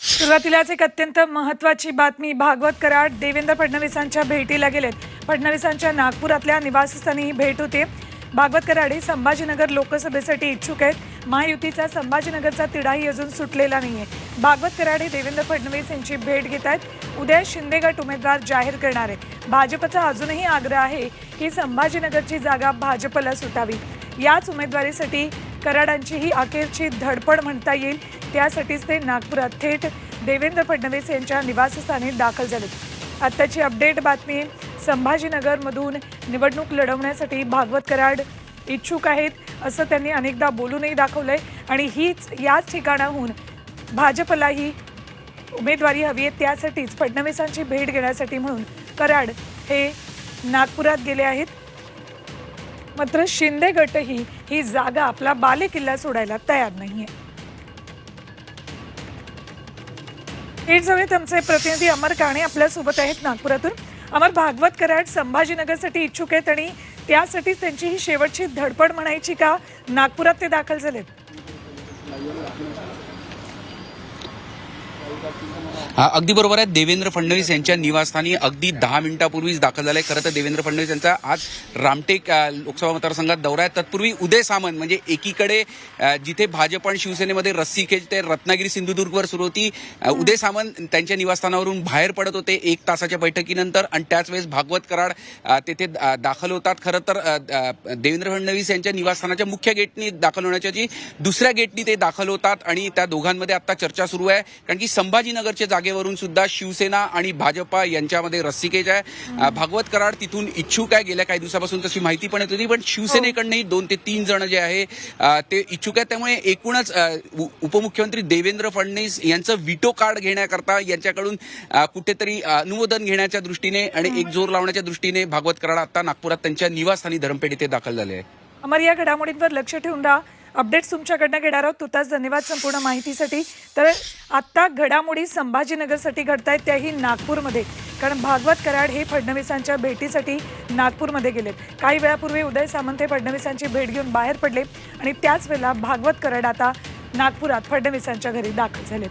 सुरुवातीलाच एक अत्यंत महत्वाची बातमी. भागवत कराड देवेंद्र फडणवीसांच्या भेटीला गेलेत. फडणवीसांच्या नागपुरातल्या निवासस्थानी ही भेट होते. भागवत कराड हे संभाजीनगर लोकसभेसाठी इच्छुक आहेत. महायुतीचा संभाजीनगरचा तिढाही अजून सुटलेला नाहीये. भागवत कराड हे देवेंद्र फडणवीस यांची भेट घेत आहेत उद्या शिंदे गट उमेदवार जाहीर करणार आहे भाजपचा अजूनही आग्रह आहे की संभाजीनगरची जागा भाजपला सुटावी. याच उमेदवारीसाठी कराडांची ही अखेरची धडपड म्हणता येईल. त्यासाठीच ते नागपुरात थेट देवेंद्र फडणवीस यांच्या निवासस्थानी दाखल झालेत. आत्ताची अपडेट बातमी संभाजीनगरमधून निवडणूक लढवण्यासाठी भागवत कराड इच्छुक आहेत असं त्यांनी अनेकदा बोलूनही दाखवलंय. आणि हीच याच ठिकाणाहून भाजपलाही उमेदवारी हवी आहे त्यासाठीच फडणवीसांची भेट घेण्यासाठी म्हणून कराड हे नागपुरात गेले आहेत. मात्र शिंदे गटही ही जागा आपला बालेकिल्ला सोडायला तयार नाही आहे थेट जाऊयात आमचे प्रतिनिधी अमर काणे आपल्यासोबत आहेत नागपुरातून. अमर भागवत कराड संभाजीनगरसाठी इच्छुक आहेत आणि त्यासाठीच त्यांची ही शेवटची धडपड म्हणायची का? नागपुरात ते दाखल झालेत. अगदी बरोबर आहे. देवेंद्र फडणवीस यांच्या निवासस्थानी अगदी दहा मिनिटापूर्वीच दाखल झालंय. खरं तर देवेंद्र फडणवीस यांचा आज रामटेक लोकसभा मतदारसंघात दौरा आहे. तत्पूर्वी उदय सामंत म्हणजे एकीकडे जिथे भाजप आणि शिवसेनेमध्ये रस्सी खेच ते रत्नागिरी सिंधुदुर्गवर सुरू होती उदय सामंत त्यांच्या निवासस्थानावरून बाहेर पडत होते एक तासाच्या बैठकीनंतर आणि त्याच वेळेस भागवत कराड तेथे दाखल होतात. खरं तर देवेंद्र फडणवीस यांच्या निवासस्थानाच्या मुख्य गेटनी दाखल होण्याच्या जी दुसऱ्या गेटनी ते दाखल होतात आणि त्या दोघांमध्ये आता चर्चा सुरू आहे. कारण की संभाजीनगरच्या जागेवरून सुद्धा शिवसेना आणि भाजपा यांच्यामध्ये रस्सीकेज आहे. भागवत कराड तिथून इच्छुक आहे. गेल्या काही दिवसापासून तशी माहिती पण येत होती पण शिवसेनेकडनंही दोन ते तीन जण जे आहे ते इच्छुक आहेत. त्यामुळे एकूणच उपमुख्यमंत्री देवेंद्र फडणवीस यांचं विटो कार्ड घेण्याकरता यांच्याकडून कुठेतरी अनुमोदन घेण्याच्या दृष्टीने आणि एक जोर लावण्याच्या दृष्टीने भागवत कराड आता नागपुरात त्यांच्या निवासस्थानी धरमपेठ इथे दाखल झाले आहे. अमर या घडामोडींवर लक्ष ठेवून राहा. अपडेट्स तुमच्याकडनं घेणार आहोत. तुताच धन्यवाद संपूर्ण माहितीसाठी. तर आत्ता घडामोडी संभाजीनगरसाठी घडत आहेत त्याही नागपूरमध्ये. कारण भागवत कराड हे फडणवीसांच्या भेटीसाठी नागपूरमध्ये गेलेत. काही वेळापूर्वी उदय सामंत हे फडणवीसांची भेट घेऊन बाहेर पडले आणि त्याच वेळेला भागवत कराड आता नागपुरात फडणवीसांच्या घरी दाखल झालेत.